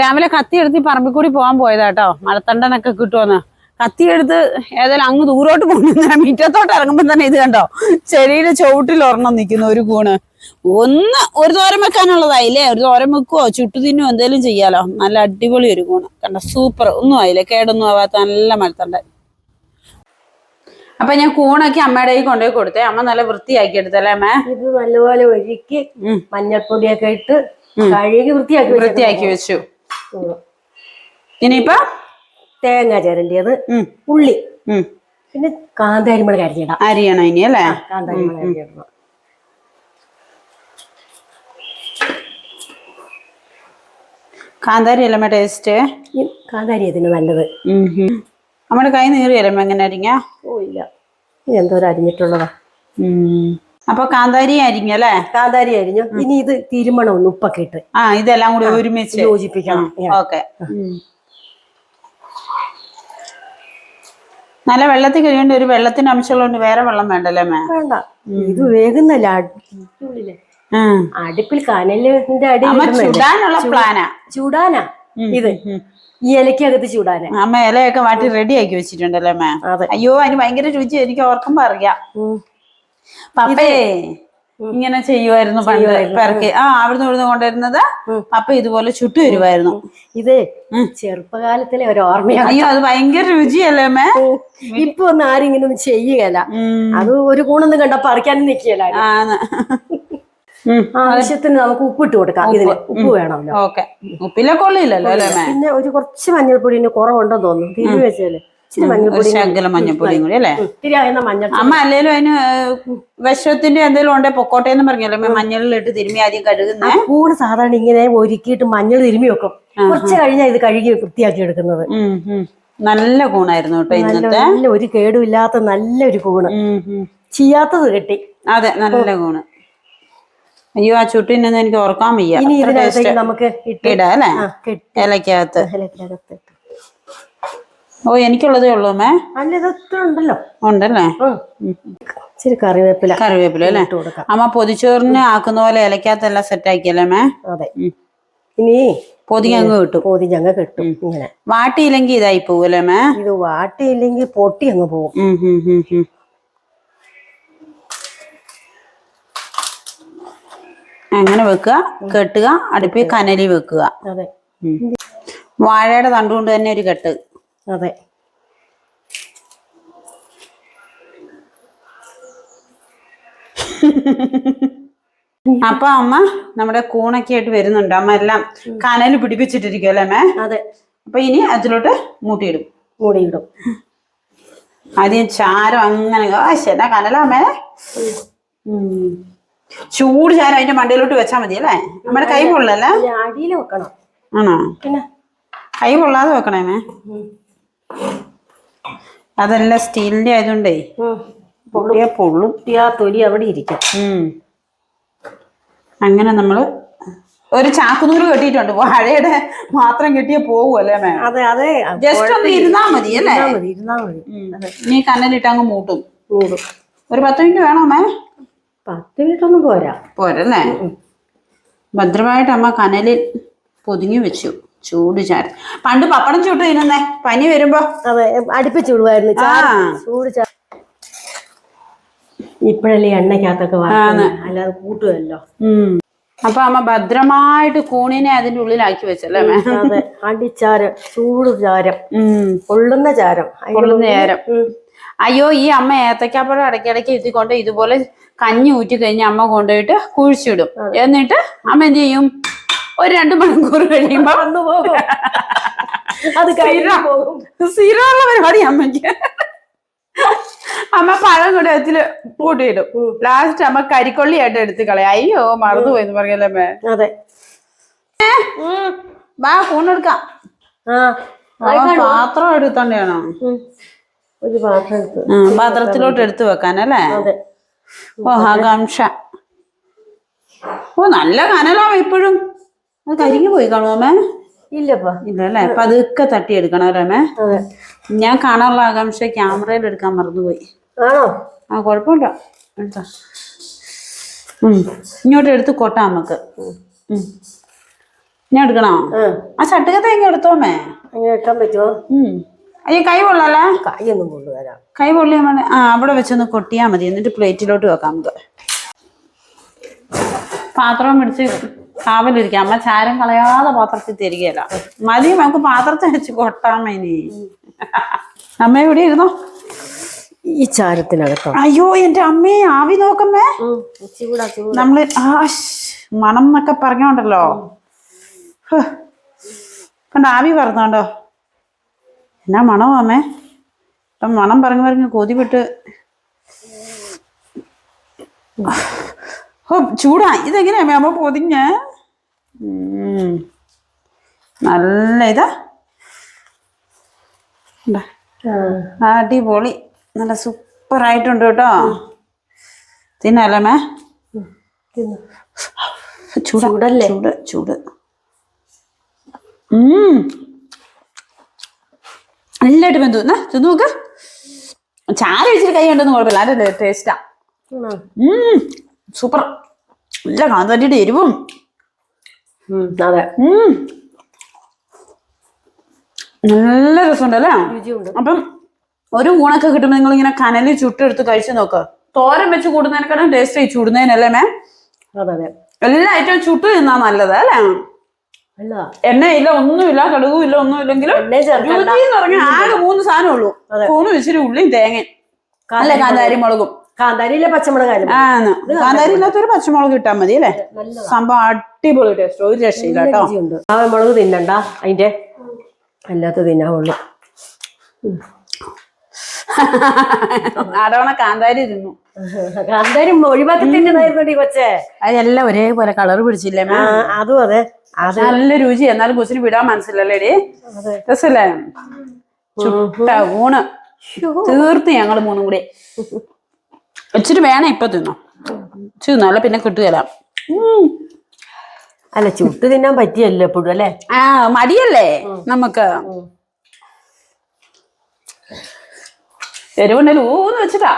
രാവിലെ കത്തി എടുത്ത് ഈ പറമ്പിൽ കൂടി പോകാൻ പോയതാട്ടോ. മഴത്തണ്ടനൊക്കെ കിട്ടുമെന്ന് കത്തിയെടുത്ത് ഏതായാലും അങ്ങ് ദൂരോട്ട് പോകുന്ന. മുറ്റത്തോട്ട് ഇറങ്ങുമ്പോൾ തന്നെ ഇത് കണ്ടോ? ചെടിയുടെ ചുവട്ടിൽ ഒരെണ്ണം നിൽക്കുന്നു ഒരു കൂണ്. ഒന്ന് ഒരു തോരൻ വെക്കാനുള്ളതായില്ലേ? ഒരു തോരം വെക്കുവോ? ചുട്ടു തിന്നോ എന്തേലും ചെയ്യാലോ? നല്ല അടിപൊളി ഒരു കൂണ്. കണ്ടോ? സൂപ്പർ. ഒന്നും ആയില്ല. കേടൊന്നും ആവാത്ത നല്ല മരത്തണ്ട അപ്പൊ ഞാൻ കൂണൊക്കെ അമ്മയുടെ കയ്യിൽ കൊണ്ടുപോയി കൊടുത്തേ. അമ്മ നല്ല വൃത്തിയാക്കി എടുത്തല്ലേ അമ്മ? ഇത് നല്ലപോലെ ഒഴുക്കി. മഞ്ഞൾപ്പൊടിയൊക്കെ ഇട്ട് കഴുകി വൃത്തിയാക്കി വൃത്തിയാക്കി വെച്ചു. ഇനിയിപ്പൊ? തേങ്ങ ചിരണ്ടിയത് ഉള്ളി. ഉം. പിന്നെ കാന്താരിമുളക് അരിഞ്ഞിടാം. അരിയണം ഇനി അല്ലേ? കാന്താരിമുളക് അരിഞ്ഞിടണം. കാന്താരി അല്ലമ്മ ടേസ്റ്റ് കാന്താരി ഇതിന് നല്ലത്? നമ്മുടെ കൈ നീറിയല്ലമ്മ എങ്ങനെ അരിങ്ങ ഓ ഇല്ല. എന്തോരം അരിഞ്ഞിട്ടുള്ളതാ. അപ്പൊ കാന്താരി അരിങ്ങല്ലേ കാന്താരി അരിഞ്ഞു ഇനി ഇത് തിരുമണം ഒന്ന് ഉപ്പൊക്കെ ഇട്ട്. ആ ഇതെല്ലാം കൂടി ഒരുമിച്ച്. യോജിപ്പിക്കണം. ഓക്കെ. നല്ല വെള്ളത്തിൽ കഴിയേണ്ട ഒരു വെള്ളത്തിന്റെ അംശമുള്ളതുകൊണ്ട് വേറെ വെള്ളം വേണ്ടല്ലേ മേ? വേണ്ട. ഇത് വേഗുന്നല്ല. അടുപ്പിൽ കനലിന്റെ അടി ചൂടാനുള്ള പ്ലാനാ. ചൂടാനാ. ഇത്. ഈ ഇലക്കകത്ത് ചൂടാനാ. അമ്മ ഇലയൊക്കെ വാട്ടി റെഡി ആക്കി വെച്ചിട്ടുണ്ടല്ലേ മേ? അതെ. അയ്യോ അതിന് ഭയങ്കര രുചി. എനിക്ക് ഓർക്കുമ്പോ അറിയാം. പപ്പേ ഇങ്ങനെ ചെയ്യുമായിരുന്നു പണ്ട് പിറക്കി. ആ അവിടുന്ന് ഇവിടുന്ന് കൊണ്ടുവരുന്നത് പപ്പ ഇതുപോലെ ചുട്ടു വരുമായിരുന്നു ഇത് ചെറുപ്പകാലത്തിലെ ഒരു ഓർമ്മയാണ്. അയ്യോ അത് ഭയങ്കര രുചിയല്ലേ മേ ഇപ്പൊ ഒന്നും ആരും ഇങ്ങനെ ഒന്നും ചെയ്യുകയല്ല അത് ഒരു കൂണൊന്നും കണ്ട പറിക്കാനും നിൽക്കുകയല്ല ഉം. ആവശ്യത്തിന് നമുക്ക് ഉപ്പിട്ട് കൊടുക്കാം. ഇതിന് ഉപ്പ് വേണമല്ലോ. ഓക്കെ. ഉപ്പിലെ കൊള്ളില്ലല്ലോ അല്ലേ പിന്നെ ഒരു കുറച്ച് മഞ്ഞൾപ്പൊടിന് കുറവുണ്ടെന്ന് തോന്നുന്നു. തിരി വെച്ചാൽ. മഞ്ഞൾപ്പൊടി ശകലം മഞ്ഞപ്പൊടിയും കൂടി അല്ലേ? അമ്മ അല്ലേലും അതിന് വിഷത്തിന്റെ എന്തെങ്കിലും ഉണ്ടെ? പൊക്കോട്ടെ എന്ന് പറഞ്ഞല്ലേ? മഞ്ഞളിലിട്ട് തിരുമ്മി ആദ്യം കഴുകുന്നേ. കൂടെ സാധാരണ ഇങ്ങനെ ഒരുക്കിയിട്ട് മഞ്ഞൾ തിരുമ്മി വെക്കും. കുറച്ച് കഴിഞ്ഞാൽ ഇത് കഴുകി വൃത്തിയാക്കി എടുക്കുന്നത്. നല്ല കൂണായിരുന്നു കേട്ടോ ഇന്നത്തെ. നല്ല ഒരു കേടുമില്ലാത്ത നല്ലൊരു കൂണ്. ചെയ്യാത്തത് കിട്ടി. അതെ നല്ല കൂണ്. അയ്യോ ആ ചുട്ടിനൊന്നും എനിക്ക് ഓർക്കാൻ വയ്യ. ഇനി ഇതിനകത്തേക്ക് നമുക്ക് ഇടാം അല്ലേ? ഇലക്കകത്ത്. ഇലക്കകത്ത്. ഓ എനിക്കുള്ളതേ ഉള്ളൂ മേ അല്ല ഇതൊക്കെ ഉണ്ടല്ലോ. ഉണ്ടല്ലേ? ഇച്ചിരി കറിവേപ്പില കറിവേപ്പില അല്ലേ? ഇട്ട് കൊടുക്കാം. അമ്മ പൊതിച്ചോറിന് ആക്കുന്ന പോലെ ഇലക്കകത്തെല്ലാം സെറ്റ് ആക്കിയല്ലേ മേ അതെ. ഇനി പൊതിഞ്ഞങ്ങ് കിട്ടും. പൊതിഞ്ഞങ്ങ് ഞങ്ങ കിട്ടും ഇങ്ങനെ. വാട്ടിയില്ലെങ്കിൽ ഇതായി പോകൂലേ മേ ഇത് വാട്ടിയില്ലെങ്കിൽ പൊട്ടി അങ്ങ് പോകും. അങ്ങനെ വെക്കുക കെട്ടുക അടുപ്പിൽ കനലി വെക്കുക. വാഴയുടെ തണ്ടുകൊണ്ട് തന്നെ ഒരു കെട്ട്. അതെ. അപ്പൊ അമ്മ നമ്മുടെ കൂണൊക്കെ ആയിട്ട് വരുന്നുണ്ട്. അമ്മ എല്ലാം കനൽ പിടിപ്പിച്ചിട്ടിരിക്കുമല്ലേ അമ്മേ? അതെ. അപ്പൊ ഇനി അതിലോട്ട് മൂട്ടിയിടും. മൂടിയിടും. ആദ്യം ചാരം അങ്ങനെ ശരി കനലാമേ ഉം. ചൂട് ചാരം അതിന്റെ മണ്ടയിലോട്ട് വെച്ചാൽ മതി അല്ലേ? നമ്മുടെ കൈ പൊള്ളല്ലേ? അടിയിൽ വെക്കണം. ആണോ? പിന്നെ? കൈ പൊള്ളാതെ വെക്കണേമേ ഉം. അതെല്ലാം സ്റ്റീലിന്റെ ആയതുകൊണ്ടേ. പൊള്ളിയ പൊള്ളിയാ പൊള്ളും. പൊട്ടിയ ആ തൊലി അവിടെ ഇരിക്കും. അങ്ങനെ നമ്മൾ ഒരു ചാക്കുനൂറ് കെട്ടിയിട്ടുണ്ട്. വാഴയുടെ മാത്രം കെട്ടിയ പോവുമല്ലേ മാം? അതെ അതെ. ജസ്റ്റ് ഒന്ന് ഇരുന്നാ മതി അല്ലേ? ഇരുന്നാ മതി നീ കനലിട്ട് അങ്ങ് മൂട്ടും മൂടും. ഒരു പത്ത് മിനിറ്റ് വേണോ മേ? പത്ത് മിനിറ്റ് ഒന്നും പോരാ. പോരല്ലേ? ഭദ്രമായിട്ട് അമ്മ കനലിൽ പൊതിഞ്ഞു വെച്ചു. ചൂട് ചാറ് പണ്ട് പപ്പടം ചൂട്ട് തിന്നുന്നേ. പനി വരുമ്പോ. അതെ അടുപ്പിച്ച് വിടുവായിരുന്നു. ചാറ് ചൂട് ചാ ഇപ്പോഴല്ലേ എണ്ണയ്ക്കകത്തൊക്കെ വറുക്കുന്നത്. അല്ലാതെ കൂട്ടുമല്ലോ അപ്പൊ അമ്മ ഭദ്രമായിട്ട് കൂണിനെ അതിന്റെ ഉള്ളിലാക്കി വെച്ചല്ലേ അമ്മേ? അതെ. അടിച്ചാരം ചൂട് ചാരം. ഉം. പൊള്ളുന്ന ചാരം. അതിന്റെ പൊള്ളുന്ന ഉള്ളിൽ- ചാരം. ഉം. അയ്യോ ഈ അമ്മ ഏത്തക്കാപ്പഴം ഇടയ്ക്കിടയ്ക്ക് എത്തിക്കൊണ്ട് ഇതുപോലെ കഞ്ഞി ഊറ്റി കഴിഞ്ഞ് അമ്മ കൊണ്ടുപോയിട്ട് കുഴിച്ചിടും. എന്നിട്ട് അമ്മ എന്ത് ചെയ്യും? ഒരു രണ്ട് മണിക്കൂർ കഴിയുമ്പോ വന്നു പോകും. അത് പോകും. സ്ഥിരമുള്ള പരിപാടി അമ്മയ്ക്ക് അമ്മ പഴം കൂടെ അതിൽ കൂട്ടിയിടും. ലാസ്റ്റ് അമ്മ കരിക്കൊള്ളിയായിട്ട് എടുത്ത് കളയാം. അയ്യോ മറന്നുപോയി എന്ന് പറഞ്ഞല്ലേ അമ്മേ? അതെ. വാ ഫോൺ അവൻ പാത്രം എടുത്തോണ്ടാണോ ഒരു പാത്രം എടുത്ത്. പാത്രത്തിലോട്ട് എടുത്തു വെക്കാനല്ലേ ഓ ആകാംക്ഷ. ഓ നല്ല കനലാവും ഇപ്പോഴും. അത് കരിഞ്ഞു പോയി കാണുമോമേ ഇല്ലപ്പാ. ഇല്ലല്ലേ? പതുക്കെ തട്ടിയെടുക്കണം അല്ലേ ഞാൻ കാണാനുള്ള ആകാംക്ഷ ക്യാമറയിൽ എടുക്കാൻ മറന്നുപോയി. ആണോ? ആ കുഴപ്പമില്ല. എടുത്തോ. ഇങ്ങോട്ട് എടുത്ത് കൊട്ടാം നമുക്ക്. ഞാൻ എടുക്കണോ? ആ. ചട്ടുകത്തെ ഇങ്ങനെ എടുത്തോമേ അങ്ങനെ പറ്റുമോ അയ്യോ കൈ പൊള്ളല്ലേ? കൈയൊന്നും കൊണ്ടുവരാം കൈ പൊള്ളിയാൽ മതി ആ അവിടെ വെച്ചൊന്ന് കൊട്ടിയാ മതി. എന്നിട്ട് പ്ലേറ്റിലോട്ട് വെക്കാം നമുക്ക്. പാത്രം പിടിച്ച് കാവലിരിക്കാം. അമ്മ ചാരം കളയാതെ പാത്രത്തിൽ തരികയില്ല. മതി നമുക്ക് പാത്രത്തിൽ വെച്ച് കൊട്ടാമേനി അമ്മ എവിടെ ഇരുന്നോ? ഈ ചാരത്തിനകത്തോ? അയ്യോ എന്റെ അമ്മേ ആവി നോക്കമ്മേ നമ്മൾ ആ മണം എന്നൊക്കെ പറഞ്ഞോണ്ടല്ലോ. കണ്ട ആവി പറഞ്ഞോണ്ടോ എന്നാ മണമോ അമ്മേ? ഇപ്പം മണം പറഞ്ഞു പറഞ്ഞ് കൊതി വിട്ട്. ഓ ചൂടാ. ഇതെങ്ങനെയാ? അമ്മേ പൊതിഞ്ഞ. നല്ല ഇതാ. അടിപൊളി. നല്ല സൂപ്പർ ആയിട്ടുണ്ട് കേട്ടോ തിന്നല്ലേ മേ ചൂട് ചൂടല്ലേ? ചൂട് ചൂട്. നല്ലതായിട്ട് വെന്തു. എന്നാ തിന്നു നോക്ക്. ചാര വെച്ചിട്ട് കൈ ഉണ്ടെന്ന് കുഴപ്പമില്ല. അതിന്റെ ടേസ്റ്റാ സൂപ്പർ. നല്ല കാന്താരിയുടെ എരിവും. അതെ. നല്ല രസമുണ്ട് അല്ലേ? അപ്പം ഒരു ഊണൊക്കെ കിട്ടുമ്പോൾ നിങ്ങൾ ഇങ്ങനെ കനലിൽ ചുട്ടെടുത്ത് കഴിച്ചു നോക്ക്. തോരൻ വെച്ച് കൂടുന്നതിനെക്കാളും ടേസ്റ്റ് ആയി ചൂടുന്നതിനല്ലേ മേ എല്ലാ ഐറ്റവും ചുട്ട് തിന്നാ നല്ലത് അല്ലേ? എണ്ണയില്ല ഒന്നുമില്ല കടുകും ഇല്ല ഒന്നുമില്ലെങ്കിലും ഇല്ലെങ്കിലും ആകെ മൂന്ന് സാധനം ഉള്ളൂ. കൂണും ഇച്ചിരി ഉള്ളിയും തേങ്ങയും. അല്ല കാന്താരി മുളകും കാന്താരിയിലെ പച്ചമുളകായാലും ആണ്. കാന്താരി ഇല്ലാത്തൊരു പച്ചമുളക് ഇട്ടാൽ മതി അല്ലേ? സംഭവം അടിപൊളി ടേസ്റ്റ് ഒരു രക്ഷയില്ല കേട്ടോ. മുളക് തിന്നണ്ട. അതിന്റെ അല്ലാത്ത തിന്നാവുള്ളൂ അടവണ കാന്താരി തിന്നു. കാന്താരി ഒഴിവാക്കി തിന്നണായിരുന്നടി കൊച്ചേ? അതെല്ലാം ഒരേപോലെ കളർ പിടിച്ചില്ലേ അതും അതെ. നല്ല രുചി. എന്നാലും കൊച്ചിന് വിടാൻ മനസ്സിലല്ലേടി അതെ. രസല്ലേ? ചുട്ട ഊണ്. തീർത്ത് ഞങ്ങൾ മൂന്നും കൂടി. ഇച്ചിരി വേണം ഇപ്പൊ തിന്നോ. ഇച്ചിരി പിന്നെ കിട്ടുകയില്ല. അല്ല ചുട്ട് തിന്നാൻ പറ്റിയല്ലോ എപ്പോഴും അല്ലേ? ആ മടിയല്ലേ നമുക്ക് എരിവുണ്ടല്ലോ ഊന്ന് വെച്ചിട്ടാ.